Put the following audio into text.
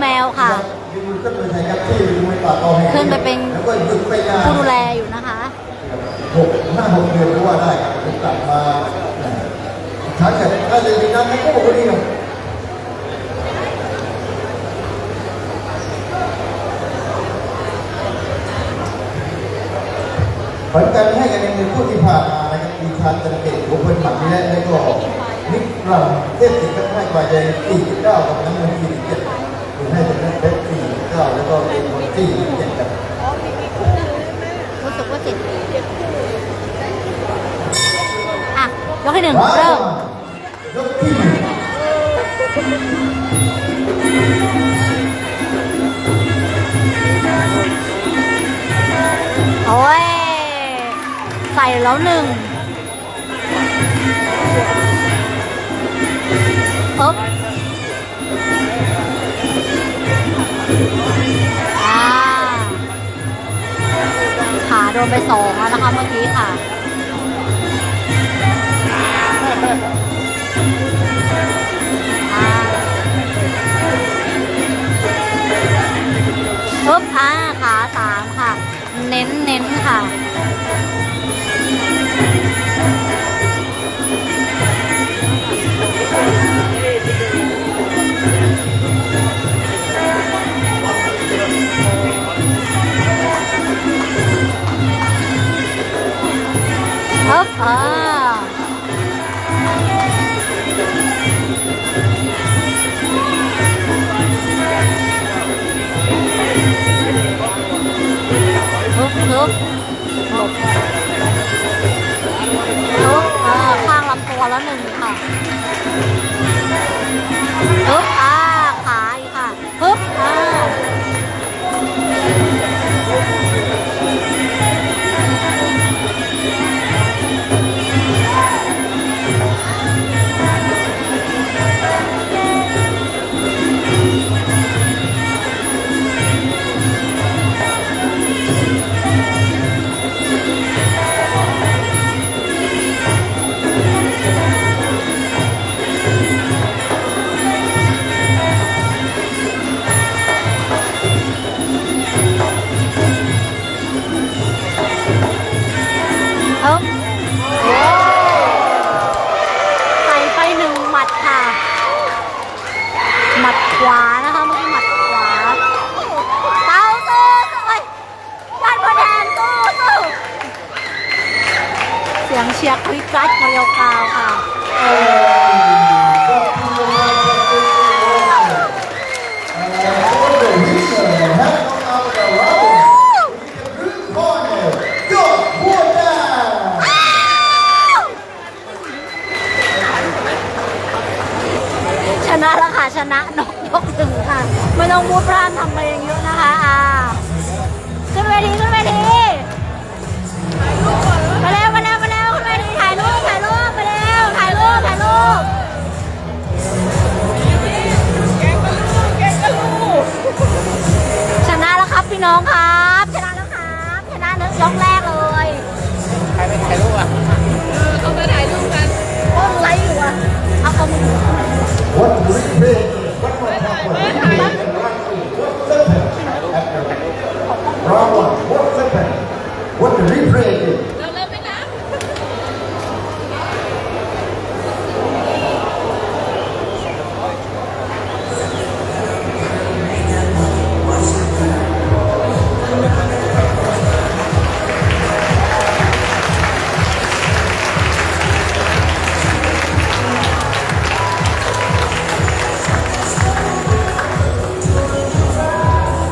แมวค่ะยืนขึ้นไปใช้ยักษ์ที่มวยป่าตอแห่ขึ้นไปเป็นแล้วก็หยุดไปนานผู้ดูแลอยู่นะคะหกห้าหกเดือนก็ว่าได้ครับผมกลับมาครั้งแต่ถ้าจะมีน้ำไม่กู้ก็ดีนะผลการให้คะแนนในคู่ที่ผ่านมานะครับมีชาญจันเกตบุคคลหมักนี้และแล้วก็นิกรัมเทพสิงห์กับให้กว่าใจ49กับน้ำเงิน47คุณให้เป็นเพชร 49แล้วก็เป็นคนที่47ครับรู้สึกว่าเจ็ดอะยกที่หนึ่งเริ่มยกที่หนึ่งโอ้ย ใส่แล้วหนึ่งปึ๊บ โดนไปสองแล้วนะคะเมื่อกี้ค่ะอ่าปึ๊บอ่าขาสามค่ะ เน้นเน้นค่ะ ปึ๊บอ่าปึ๊บปึ๊บหลบปึ๊บอ่าข้างลำตัวแล้วหนึ่งค่ะปึ๊บ สียงเชียร์คลิกกัดเกลียวกราวค่ะชนะแล้วค่ะ ชนะนกยกหนึ่งค่ะ ไม่ต้องพูดพร่ำทำไปอย่างเยอะนะคะอ่าขึ้นเวทีขึ้นเวที repent